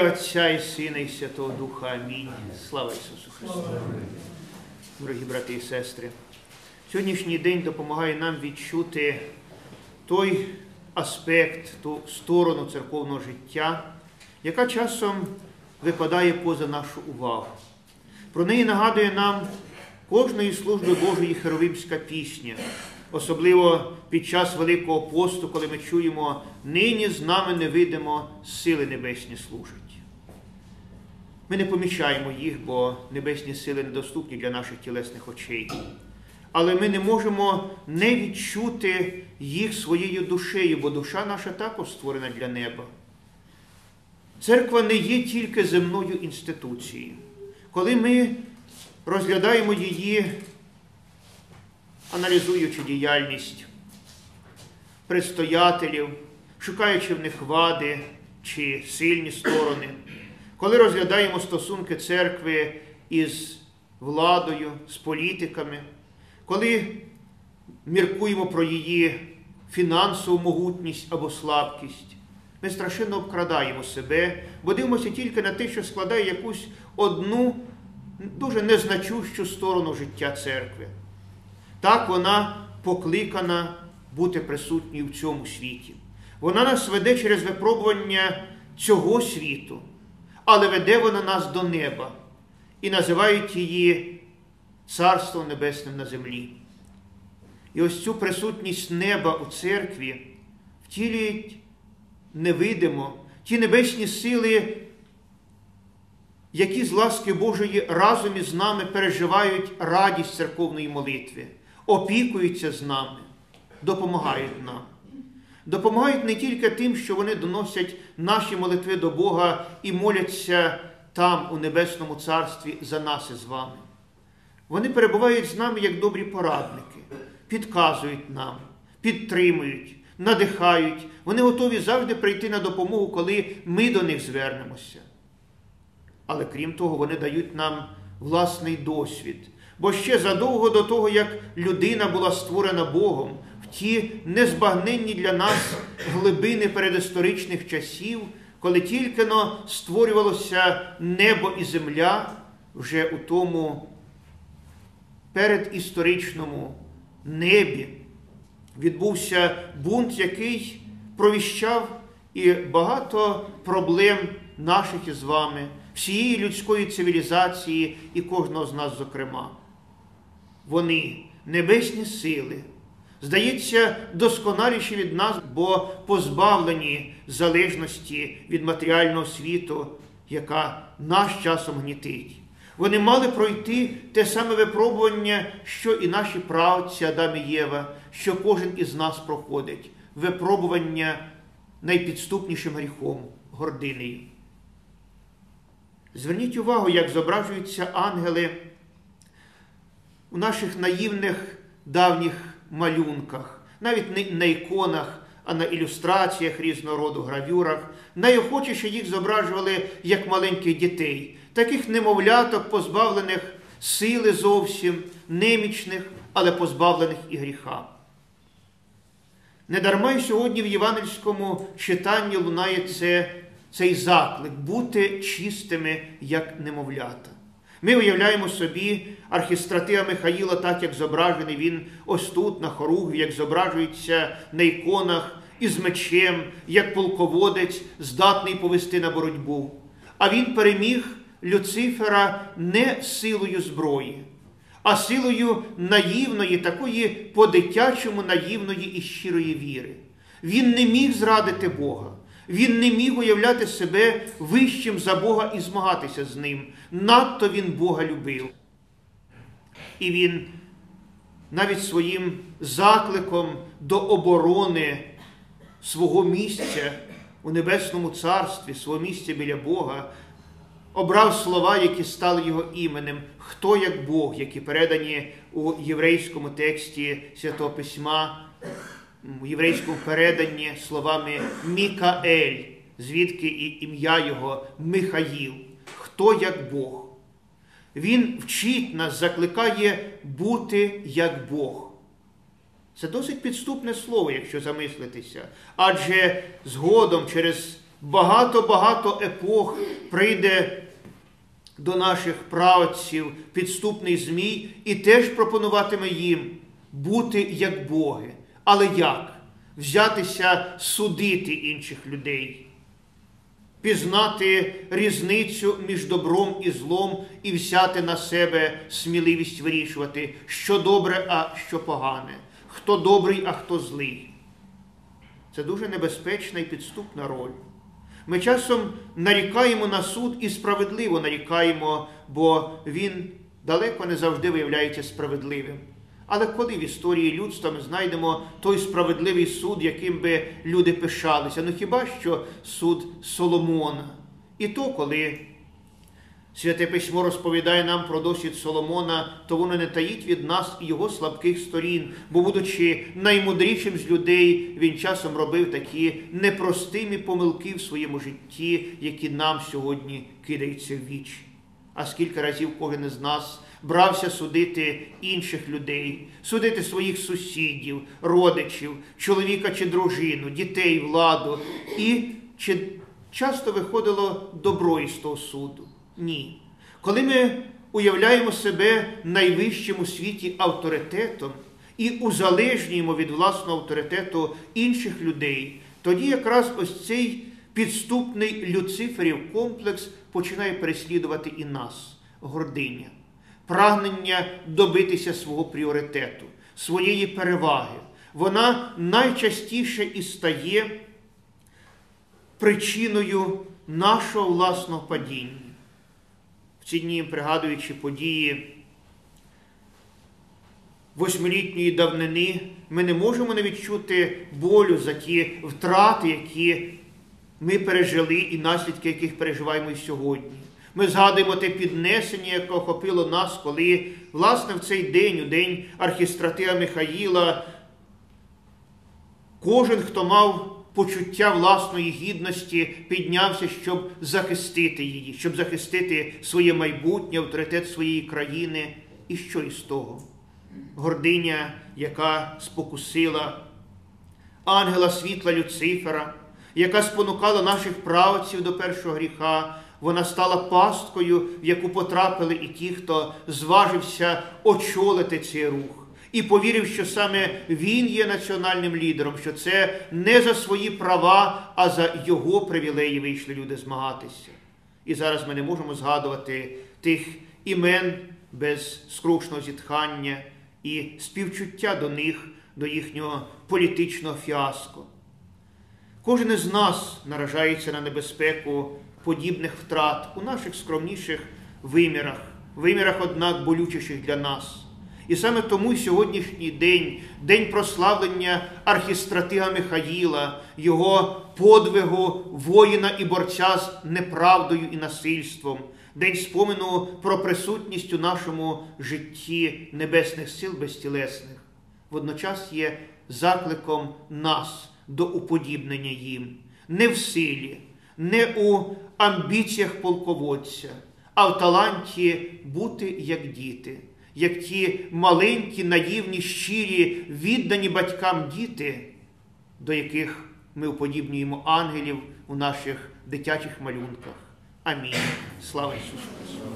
Отця і Сина, і Святого Духа. Амінь. Слава Ісусу Христу. Дорогі брати і сестри, сьогоднішній день допомагає нам відчути той аспект, ту сторону церковного життя, яка часом випадає поза нашу увагу. Про неї нагадує нам кожної служби Божої херовимська пісня, особливо під час Великого посту, коли ми чуємо нині з нами не видимо сили небесні служать. Ми не помічаємо їх, бо небесні сили недоступні для наших тілесних очей. Але ми не можемо не відчути їх своєю душею, бо душа наша також створена для неба. Церква не є тільки земною інституцією. Коли ми розглядаємо її, аналізуючи діяльність предстоятелів, шукаючи в них вади чи сильні сторони, коли розглядаємо стосунки церкви із владою, з політиками, коли міркуємо про її фінансову могутність або слабкість, ми страшенно обкрадаємо себе, бо дивимося тільки на те, що складає якусь одну дуже незначущу сторону життя церкви. Так вона покликана бути присутньою в цьому світі. Вона нас веде через випробування цього світу, але веде вона нас до неба і називають її Царством Небесним на землі. І ось цю присутність неба у церкві втілюють невидимо ті небесні сили, які з ласки Божої разом із нами переживають радість церковної молитви, опікуються з нами, допомагають нам. Допомагають не тільки тим, що вони доносять наші молитви до Бога і моляться там, у Небесному Царстві, за нас із вами. Вони перебувають з нами як добрі порадники, підказують нам, підтримують, надихають. Вони готові завжди прийти на допомогу, коли ми до них звернемося. Але крім того, вони дають нам власний досвід. Бо ще задовго до того, як людина була створена Богом, ті незбагненні для нас глибини передісторичних часів, коли тільки но створювалося небо і земля, вже у тому передісторичному небі відбувся бунт, який провіщав і багато проблем наших із вами, всієї людської цивілізації і кожного з нас, зокрема. Вони, небесні сили, здається, досконаліші від нас, бо позбавлені залежності від матеріального світу, яка наш часом гнітить. Вони мали пройти те саме випробування, що і наші правці Адам і Єва, що кожен із нас проходить, випробування найпідступнішим гріхом, гординею. Зверніть увагу, як зображуються ангели у наших наївних давніх малюнках, навіть не на іконах, а на ілюстраціях різного роду гравюрах. Найохочіше їх зображували як маленьких дітей, таких немовляток, позбавлених сили зовсім, немічних, але позбавлених і гріха. Недарма й сьогодні в євангельському читанні лунає це, цей заклик бути чистими, як немовлята. Ми уявляємо собі архістратига Михаїла, так як зображений він ось тут, на хоругві, як зображується на іконах із мечем, як полководець, здатний повести на боротьбу. А він переміг Люцифера не силою зброї, а силою наївної, такої по-дитячому наївної і щирої віри. Він не міг зрадити Бога. Він не міг уявляти себе вищим за Бога і змагатися з ним. Надто він Бога любив. І він навіть своїм закликом до оборони свого місця у Небесному Царстві, свого місця біля Бога, обрав слова, які стали його іменем, хто як Бог, які передані у єврейському тексті Святого Письма в єврейському переданні словами Мікаель, звідки і ім'я його Михаїл, хто як Бог. Він вчить нас, закликає бути як Бог. Це досить підступне слово, якщо замислитися. Адже згодом через багато-багато епох прийде до наших правців підступний Змій і теж пропонуватиме їм бути як Боги. Але як? Взятися судити інших людей, пізнати різницю між добром і злом і взяти на себе сміливість вирішувати, що добре, а що погане, хто добрий, а хто злий. Це дуже небезпечна і підступна роль. Ми часом нарікаємо на суд і справедливо нарікаємо, бо він далеко не завжди виявляється справедливим. Але коли в історії людства ми знайдемо той справедливий суд, яким би люди пишалися, ну хіба що суд Соломона? І то, коли Святе письмо розповідає нам про досвід Соломона, то воно не таїть від нас і його слабких сторін, бо, будучи наймудрішим з людей, він часом робив такі непростимі помилки в своєму житті, які нам сьогодні кидаються в віч. А скільки разів кожен із нас брався судити інших людей, судити своїх сусідів, родичів, чоловіка чи дружину, дітей, владу, і чи часто виходило добро із того суду? Ні. Коли ми уявляємо себе найвищим у світі авторитетом і узалежнюємо від власного авторитету інших людей, тоді якраз ось цей підступний люциферів комплекс починає переслідувати і нас, гординя, прагнення добитися свого пріоритету, своєї переваги. Вона найчастіше і стає причиною нашого власного падіння В ці дні, пригадуючи події восьмилітньої давнини, ми не можемо не відчути болю за ті втрати, які ми пережили, і наслідки яких переживаємо і сьогодні. Ми згадуємо те піднесення, яке охопило нас, коли, власне, в цей день, у день архістратира Михаїла, кожен, хто мав почуття власної гідності піднявся, щоб захистити її, щоб захистити своє майбутнє, авторитет своєї країни. І що із того? Гординя, яка спокусила ангела світла Люцифера, яка спонукала наших правців до першого гріха, вона стала пасткою, в яку потрапили і ті, хто зважився очолити цей рух і повірив, що саме він є національним лідером, що це не за свої права, а за його привілеї вийшли люди змагатися. І зараз ми не можемо згадувати тих імен без скрушного зітхання і співчуття до них, до їхнього політичного фіаско. Кожен із нас наражається на небезпеку подібних втрат у наших скромніших вимірах, вимірах, однак болючіших для нас. І саме тому сьогоднішній день, день прославлення архістратига Михаїла, його подвигу воїна і борця з неправдою і насильством, день спомину про присутність у нашому житті небесних сил безтілесних, водночас є закликом нас до уподібнення їм, не в силі, не у амбіціях полководця, а в таланті бути як діти як ті маленькі, наївні, щирі, віддані батькам діти, до яких ми уподібнюємо ангелів у наших дитячих малюнках. Амінь. Слава Ісусу Христу!